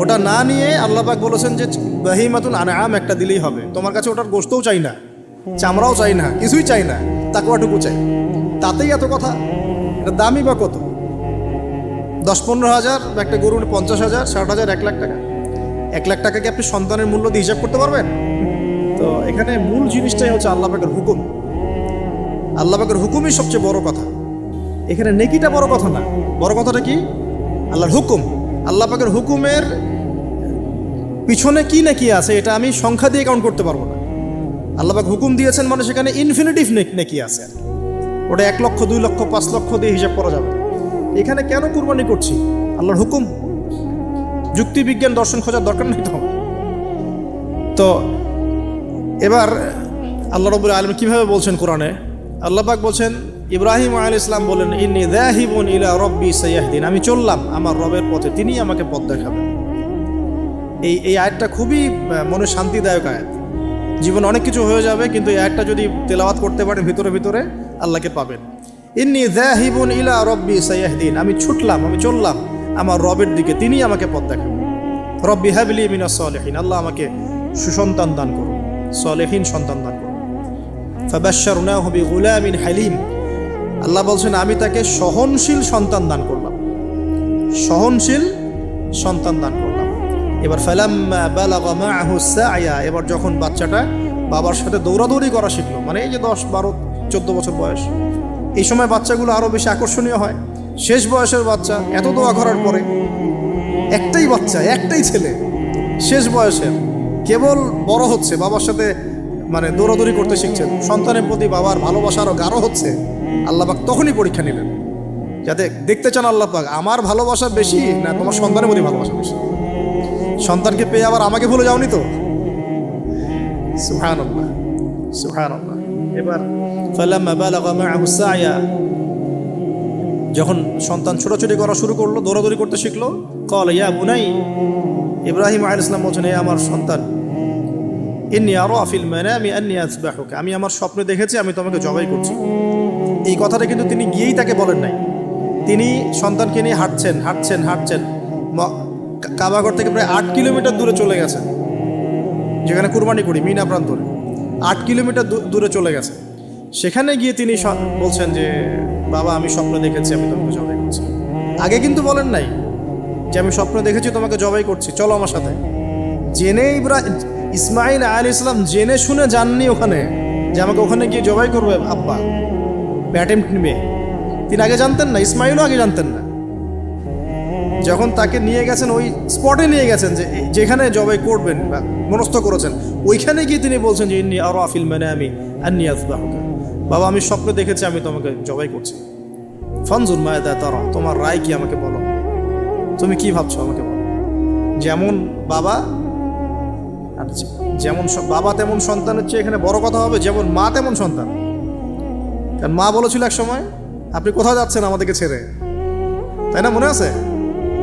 ওটা না নিয়ে আল্লাপাক বলেছেন যে বাহিমাতুল আনাম একটা দিলেই হবে। তোমার কাছে ওটার গোস্তও চাই না, চামড়াও চাই না, কিছুই চাই না তাকুয়াটুকু চাই। তাতেই এত কথা? এটা দামই বা কত? দশ পনেরো হাজার, একটা গরু পঞ্চাশ হাজার, ষাট হাজার, এক লাখ টাকা। এক লাখ টাকা কি আপনি সন্তানের মূল্য দিয়ে হিসাব করতে পারবেন? তো এখানে মূল জিনিসটাই হচ্ছে আল্লাহ পাকের হুকুম। আল্লাহ পাকের হুকুমই সবচেয়ে বড় কথা। এখানে নেকিটা বড় কথা না। বড় কথাটা কি? আল্লাহর হুকুম। আল্লাহ পাকের হুকুমের পিছনে কি নাকি আছে, এটা আমি সংখ্যা দিয়ে কাউন্ট করতে পারব না। আল্লাহ পাক হুকুম দিয়েছেন মানে সেখানে ইনফিনিটিভ নাকি আছে। ওটা এক লক্ষ, দুই লক্ষ, পাঁচ লক্ষ দিয়ে হিসাব করা যাবে। এখানে কেন কুরবানি করছি? আল্লাহর হুকুম। যুক্তি বিজ্ঞান দর্শন খোঁজার দরকার নেই তো। তো এবার আল্লাহ রবুল আলম কীভাবে বলছেন কোরআনে? আল্লাহ পাক বলছেন ইব্রাহিম আল ইসলাম বলেন ইন্নি দাহিবুন ইলা রব্বি সাইয়াহদিন। আমি চললাম আমার রবের পথে তিনি আমাকে পথ দেখাবেন। এই এই আয়াতটা খুবই মনে শান্তিদায়ক আয়াত। জীবনে অনেক কিছু হয়ে যাবে, কিন্তু এই আয়াতটা যদি তেলাওয়াত করতে পারেন, ভিতরে ভিতরে আল্লাহকে পাবেন। ইন্নি দাহিবুন ইলা রব্বি সাইয়াহদিন। আমি ছুটলাম, আমি চললাম আমার রবের দিকে তিনি আমাকে পথ দেখাবেন। রব্বি হাবলি মিনা সলেহীন। আল্লাহ আমাকে সুসন্তান দান করুন, সলেহীন সন্তান দান করুন। ফাবাশশারনাহু বিগুলামিন হালিম। আল্লাহ বলছেন, আমি তাকে সহনশীল সন্তান দান করলাম। সহনশীল সন্তান দান করলাম। এবার সায়া এবার যখন বাচ্চাটা বাবার সাথে দৌড়াদৌড়ি করা শিখলো মানে এই যে দশ, বারো, চোদ্দ বছর বয়স, এই সময় বাচ্চাগুলো আরও বেশি আকর্ষণীয় হয়। শেষ বয়সের বাচ্চা, এত দোয়া করার পরে একটাই বাচ্চা, একটাই ছেলে, শেষ বয়সের, কেবল বড় হচ্ছে, বাবার সাথে মানে দৌড়াদৌড়ি করতে শিখছেন। সন্তানের প্রতি বাবার ভালোবাসা আরও গাঢ় হচ্ছে। আল্লাপাক তখনই পরীক্ষা নিলেন। যাতে দেখতে চান আল্লাহ পাক, আমার ভালোবাসা বেশি না তোমার সন্তানের প্রতি ভালোবাসা বেশি? সন্তানকে পেয়ে আবার আমাকে ভুলে যাওনি তো? সুহান আল্লাহ এবার যখন সন্তান ছোটাছুটি করা শুরু করল, দৌড়াদৌড়ি করতে শিখলো কল ইয়া বুনাই, ইব্রাহিম আল ইসলাম বলছেন আমার সন্তান ইন্নি আরও আফিল মানে আমি আন্নি আসবাহুকে। আমি আমার স্বপ্নে দেখেছি, আমি তোমাকে জবাই করছি। এই কথাটা কিন্তু তিনি গিয়েই তাকে বলেন নাই। তিনি সন্তানকে নিয়ে হাঁটছেন হাঁটছেন হাঁটছেন। ম- কা- কাবাগর থেকে প্রায় আট কিলোমিটার দূরে চলে গেছেন যেখানে কুরবানি করি, মিনা প্রান্তরে। আট কিলোমিটার দূরে চলে গেছে। সেখানে গিয়ে তিনি বলছেন যে, বাবা, আমি স্বপ্ন দেখেছি, আমি তোমাকে জবাই করছি। আগে কিন্তু বলেন নাই যে, আমি স্বপ্ন দেখেছি, তোমাকে জবাই করছি। চলো আমার সাথে। জেনে ইসমাইল আল ইসলাম জেনে শুনে যাননি ওখানে যে আমাকে ওখানে গিয়ে জবাই করবে আব্বা। অ্যাটেম্প নিবে তিনি আগে জানতেন না ইসমাইলও আগে জানতেন না। যখন তাকে নিয়ে গেছেন, ওই স্পটে নিয়ে গেছেন যে যেখানে জবাই করবেন বা মনস্থ করেছেন, ওইখানে গিয়ে তিনি বলছেন যে, ইন্নি আরও আফিল মানে আমি আন্নি আসবাহুকা বাবা, আমি স্বপ্ন দেখেছি, আমি তোমাকে জবাই করছি। ফনজুর মায়দা তারা, তোমার রায় কি আমাকে বলো? তুমি কি ভাবছ আমাকে বলো? যেমন বাবা আর যেমন বাবা তেমন সন্তানের চেয়ে এখানে বড় কথা হবে, যেমন মা তেমন সন্তান। কারণ মা বলেছিল এক সময়, আপনি কোথাও যাচ্ছেন আমাদেরকে ছেড়ে? তাই না, মনে আছে?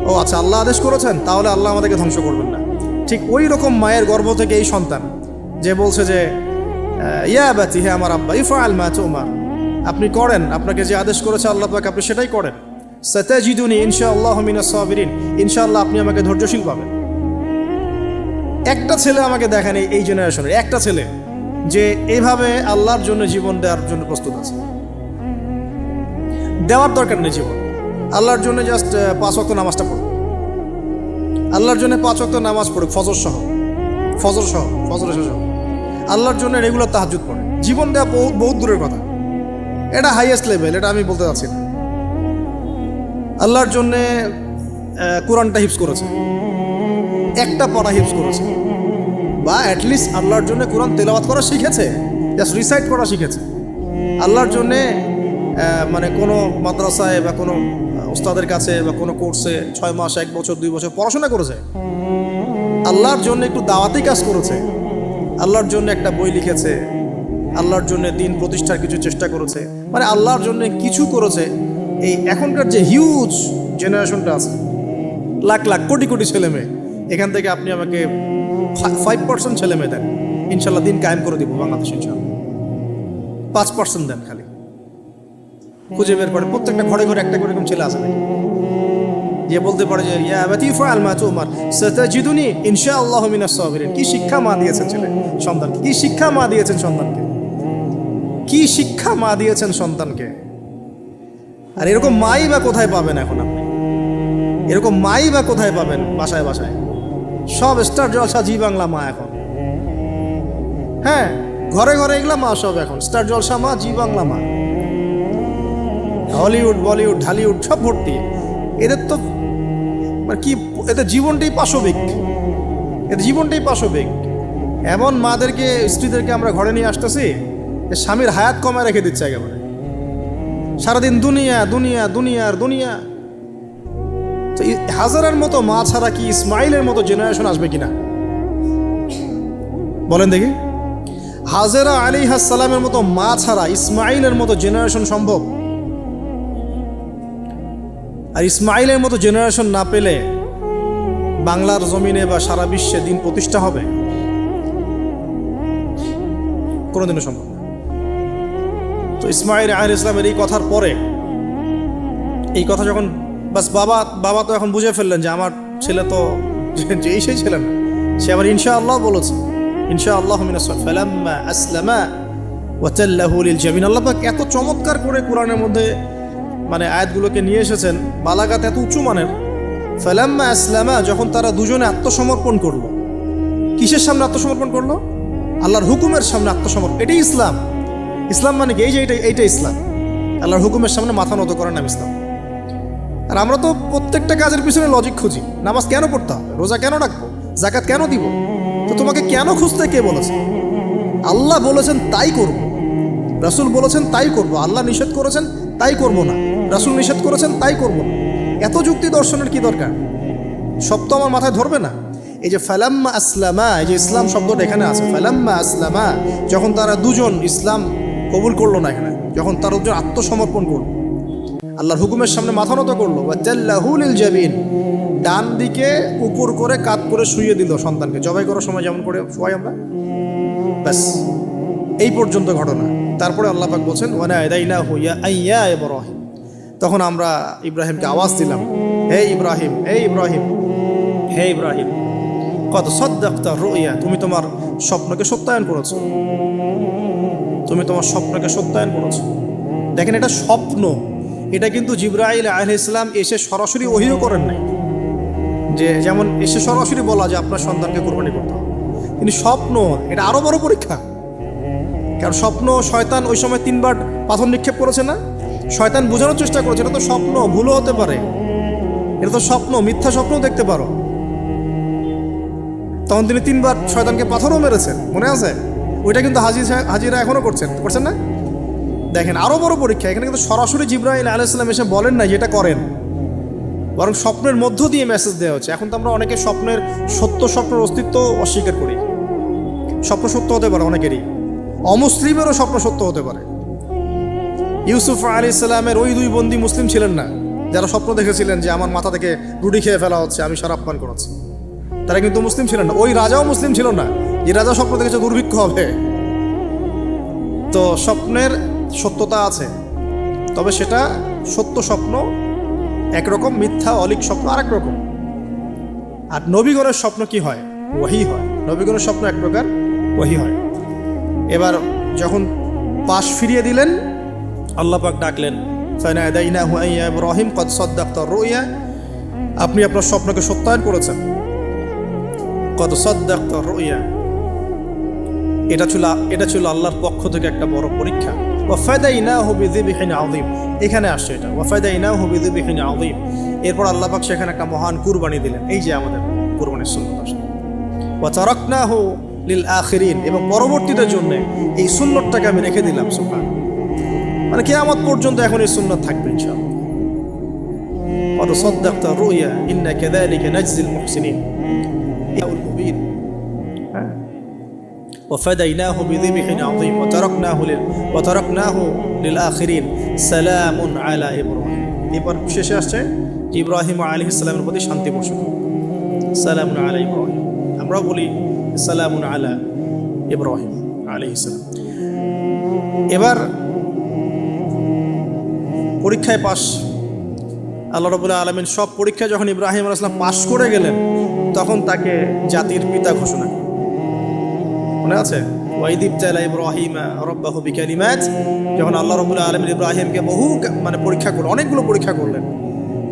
ও আচ্ছা আল্লাহ আদেশ করেছেন, তাহলে আল্লাহ আমাদেরকে ধ্বংস করবেন না। ঠিক ওই রকম মায়ের গর্ভ থেকে এই সন্তান, যে বলছে যে ইয়া বাতি হ্যাঁ আমার আব্বা ইফা আল মা তোমার। আপনি করেন, আপনাকে যে আদেশ করেছে আল্লাহ পাক, আপনি সেটাই করেন। সতাজিদুনি ইনশা আল্লাহ মিনা সাবিরিন। ইনশাআল্লাহ আপনি আমাকে ধৈর্যশীল পাবেন। একটা ছেলে আমাকে দেখেন এই- জেনারেশনের, একটা ছেলে যে এভাবে আল্লাহর জন্য জীবন দেওয়ার জন্য প্রস্তুত আছে। দেওয়ার দরকার নেই জীবন। আল্লাহর জন্য জাস্ট পাঁচ অক্ত নামাজটা পড়ুক। আল্লাহর জন্য পাঁচ অক্ত নামাজ পড়ুক, ফজর সহ। ফজর সহ ফজর সহ আল্লাহর জন্য রেগুলার তাহাজুদ পড়ে। জীবন দেওয়া বহু- বহুত দূরের কথা। এটা হাইয়েস্ট লেভেল এটা আমি বলতে চাচ্ছি আল্লাহর জন্যে কোরআনটা হিপস করেছে। একটা পড়া হিপস করেছে। বা অ্যাটলিস্ট আল্লাহর জন্য কোরআন তেলাওয়াত করা শিখেছে জাস্ট রিসাইট করা শিখেছে। আল্লাহর জন্যে মানে কোনো মাদ্রাসায় বা কোনো ওস্তাদের কাছে বা কোনো কোর্সে ছয় মাস, এক বছর, দুই বছর পড়াশোনা করেছে। আল্লাহর জন্য একটু দাওয়াতি কাজ করেছে। আল্লাহর জন্য একটা বই লিখেছে। আল্লাহর জন্য দিন প্রতিষ্ঠার কিছু চেষ্টা করেছে। মানে আল্লাহর জন্য কিছু করেছে। এই এখনকার যে হিউজ জেনারেশনটা আছে, লাখ লাখ, কোটি কোটি ছেলে মেয়ে এখান থেকে আপনি আমাকে ফাইভ পার্সেন্ট ছেলে মেয়ে দেন। ইনশাল্লাহ দিন কায়েম করে দিব বাংলাদেশ, ইনশাল্লাহ। পাঁচ পার্সেন্ট দেন খালি। খুঁজে বের করে। প্রত্যেকটা ঘরে ঘরে একটা করে এরকম ছেলে নাকি? যে বলতে পারে যে, ইয়া আবাতি ফাআল মা তুমার, সাতাজিদুনি ইনশাআল্লাহু মিনাস সাবিরিন। কি শিক্ষা মা দিয়েছেন ছেলে সন্তানকে? কি শিক্ষা মা দিয়েছেন সন্তানকে? কি শিক্ষা মা দিয়েছেন সন্তানকে? আর এরকম মাই বা কোথায় পাবেন এখন আপনি? এরকম মাই বা কোথায় পাবেন বাসায় বাসায়? সব স্টার জলসা জি বাংলা মা এখন। হ্যাঁ ঘরে ঘরে এগুলা মা সব এখন। স্টার জলসা মা জি বাংলা মা। হলিউড বলিউড ঢালিউড সব ভর্তি। এদের তো মানে কি, এদের জীবনটাই পাশবিক। এদের জীবনটাই পাশবিক। এমন মাদেরকে, স্ত্রীদেরকে আমরা ঘরে নিয়ে আসতেছি স্বামীর হায়াত কমায় রেখে দিচ্ছে একেবারে। সারাদিন দুনিয়া দুনিয়া দুনিয়ার দুনিয়া। তো হাজারের মতো মা ছাড়া কি ইসমাইলের মতো জেনারেশন আসবে কিনা? বলেন দেখি। হাজেরা আলী সালামের মতো মা ছাড়া ইসমাইলের মতো জেনারেশন সম্ভব? আর ইসমাইলের মতো জেনারেশন না পেলে বাংলার জমিনে বা সারা বিশ্বে দিন প্রতিষ্ঠা হবে? কোনোদিনও সম্ভব তো ইসমাইল আহ ইসলামের এই কথার পরে, এই কথা যখন বাস বাবা বাবা তো এখন বুঝে ফেললেন যে আমার ছেলে তো যেই সেই ছেলে না। সে আবার ইনশা আল্লাহ বলেছে ইনশা আল্লাহ ফালাম্মা আসলামা ওয়াতাল্লাহু লিল জামিন আল্লাহ পাক এত চমৎকার করে কোরআনের মধ্যে মানে আয়াতগুলোকে নিয়ে এসেছেন, বালাগাত এত উঁচু মানের। ফালাম্মা আসলামা, যখন তারা দুজনে আত্মসমর্পণ করল। কিসের সামনে আত্মসমর্পণ করল? আল্লাহর হুকুমের সামনে আত্মসমর্পণ। এটাই ইসলাম। ইসলাম মানে কি? এই যে এইটা এইটা ইসলাম। আল্লাহর হুকুমের সামনে মাথা নত করার নাম ইসলাম। আর আমরা তো প্রত্যেকটা কাজের পিছনে লজিক খুঁজি। নামাজ কেন পড়তে হবে? রোজা কেন রাখব? জাকাত কেন দিব? তো তোমাকে কেন খুঁজতে কে বলেছে? আল্লাহ বলেছেন, তাই করব। রাসূল বলেছেন, তাই করব। আল্লাহ নিষেধ করেছেন, তাই করব না। রাসূল নিষেধ করেছেন, তাই করব না। এত যুক্তি দর্শনের কি দরকার? সব তো আমার মাথায় ধরবে না। এই যে ফালাম্মা আসলামা, এই যে ইসলাম শব্দটা এখানে আছে। ফালাম্মা আসলামা, যখন তারা দুজন ইসলাম কবুল করল না এখানে, যখন তারা দুজন আত্মসমর্পণ করল আল্লাহর হুকুমের সামনে মাথা নত করল। ওয়াজাল্লাহুল জাবিন। ডান দিকে উপর করে কাত করে শুয়ে দিল সন্তানকে। জবাই করার সময় যেমন করে শোয়াই আমরা। ব্যাস, এই পর্যন্ত ঘটনা। তারপরে আল্লাহ পাক বলছেন ওয়ানা এদাইনা হুইয়া আইয়া ইব্রাহিম। তখন আমরা ইব্রাহিমকে আওয়াজ দিলাম, হে ইব্রাহিম হে ইব্রাহিম হে ইব্রাহিম কত সদ্দাক্তা রইয়া, তুমি তোমার স্বপ্নকে সত্যায়ন করেছ। তুমি তোমার স্বপ্নকে সত্যায়ন করেছ। দেখেন এটা স্বপ্ন। এটা কিন্তু জিব্রাইল আহ ইসলাম এসে সরাসরি ওহিও করেন নাই। যে যেমন এসে সরাসরি বলা যে আপনার সন্তানকে কোরবানি করতে হবে। কিন্তু স্বপ্ন, এটা আরও বড় পরীক্ষা। কারণ স্বপ্ন শয়তান ওই সময় তিনবার পাথর নিক্ষেপ করেছে না? শয়তান বোঝানোর চেষ্টা করেছে, এটা তো স্বপ্ন ভুলও হতে পারে। এটা তো স্বপ্ন, মিথ্যা স্বপ্নও দেখতে পারো। তখন তিনি তিনবার শয়তানকে পাথরও মেরেছেন, মনে আছে? ওইটা কিন্তু হাজির হাজিরা এখনও করছেন করছেন না? দেখেন, আরও বড় পরীক্ষা। এখানে কিন্তু সরাসরি জিব্রাহিল আলাইসাল্লাম এসে বলেন না যেটা করেন। বরং স্বপ্নের মধ্য দিয়ে মেসেজ দেওয়া হচ্ছে। এখন তো আমরা অনেকে স্বপ্নের সত্য, স্বপ্নের অস্তিত্ব অস্বীকার করি। স্বপ্ন সত্য হতে পারে অনেকেরই। অমুসলিমেরও স্বপ্ন সত্য হতে পারে। ইউসুফ আলী ইসলামের ওই দুই বন্দি মুসলিম ছিলেন না। যারা স্বপ্ন দেখেছিলেন যে আমার মাথা থেকে রুটি খেয়ে ফেলা হচ্ছে, আমি সারাপ পান করাচ্ছি তারা কিন্তু মুসলিম ছিলেন না। ওই রাজাও মুসলিম ছিল না। যে রাজা স্বপ্ন দেখেছে দুর্ভিক্ষ হবে। তো স্বপ্নের সত্যতা আছে। তবে সেটা সত্য স্বপ্ন একরকম মিথ্যা, অলিক স্বপ্ন, আরেক রকম। আর নবীগণের স্বপ্ন কি হয়? ওহি হয়। নবীগণের স্বপ্ন এক প্রকার, ওহি হয়। এবার যখন পাশ ফিরিয়ে দিলেন, আল্লাহ পাক ডাকলেন ফানাদাইনা হুয়াইয়া কদ সাদ্দাক্তা রুইয়া। আপনি আপনার স্বপ্নকে সত্যায়ন করেছেন। কত সাদ্দাক্তা রুইয়া। এটা ছিল এটা ছিল আল্লাহর পক্ষ থেকে একটা বড় পরীক্ষা। এখানে আসছে এটা। ওয়াফাদাইনা হুবিযিবিহিন আযীম এরপর আল্লাহ পাক সেখানে একটা মহান কুরবানি দিলেন। এই যে আমাদের কুরবানির সুন্নাত এবং পরবর্তীদের জন্য এই সুন্নতটাকে আমি রেখে দিলাম সুবহান মানে কিয়ামত পর্যন্ত এখন এই সুন্নত থাকবে, ইনশাআল্লাহ। ইন্না কাযালিকা নাজজিল মুহসিনিন। ইয়াউল মুবিন। হ্যাঁ وفديناه بذبح عظيم وتركناه لل وتركناه للآخرين سلام على إبراهيم এবার শেষে আসছে যে ইব্রাহিম আলী ইসলামের প্রতি শান্তি বসে সালামুন আলা ইব্রাহিম আমরাও বলি সালামুন আলা ইব্রাহিম আলী ইসলাম এবার পরীক্ষায় পাশ আল্লাহ রবুল্লাহ আলমিন সব পরীক্ষায় যখন ইব্রাহিম আলাইসলাম পাশ করে গেলেন তখন তাকে জাতির পিতা ঘোষণা করলেন। মনে আছে? ওয়াইদিব তালা ইব্রাহিম, রব্বাহু বিকালিমাত। যখন আল্লাহ রবুল্লাহ আলমিন ইব্রাহিমকে বহু মানে পরীক্ষা করলেন, অনেকগুলো পরীক্ষা করলেন।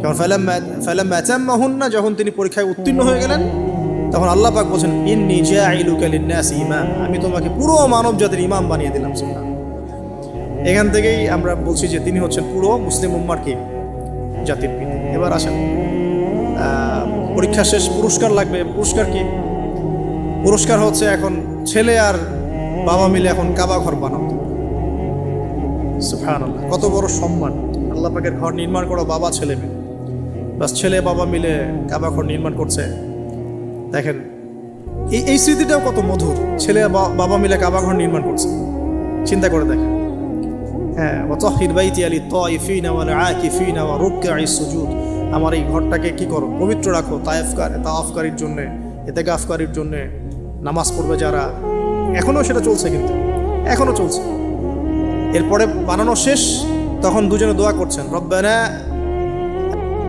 যখন ফালাম ফালাম ম্যাচাম্মাহুন্না যখন তিনি পরীক্ষায় উত্তীর্ণ হয়ে গেলেন, তখন আল্লাহ পাক বলছেন, ইন্নি জাইলুকা লিন্নাস ইমাম। আমি তোমাকে পুরো মানব জাতির ইমাম বানিয়ে দিলাম, সুবহান এখান থেকেই আমরা বলছি যে তিনি হচ্ছেন পুরো মুসলিম উম্মার কি? জাতির পিতা। এবার আসেন পরীক্ষা শেষ, পুরস্কার লাগবে। পুরস্কার কি? পুরস্কার হচ্ছে এখন ছেলে আর বাবা মিলে এখন কাবা ঘর বানাও। সুফান কত বড় সম্মান। আল্লাহ পাকের ঘর নির্মাণ করো বাবা ছেলে মিলে বাস ছেলে বাবা মিলে কাবা ঘর নির্মাণ করছে। দেখেন এই এই স্মৃতিটাও কত মধুর। ছেলে বাবা মিলে কাবা ঘর নির্মাণ করছে। চিন্তা করে দেখেন। হ্যাঁ বাইতি আলি আকিফিনা রুকআই সুজুদ। আমার এই ঘরটাকে কি করো? পবিত্র রাখো তায়েফকার তাওয়াফকারীর জন্য এতেকাফকারীর জন্য। নামাজ পড়বে যারা। এখনও সেটা চলছে কিন্তু। এখনও চলছে। এরপরে বানানো শেষ, তখন দুজনে দোয়া করছেন, রব্বানা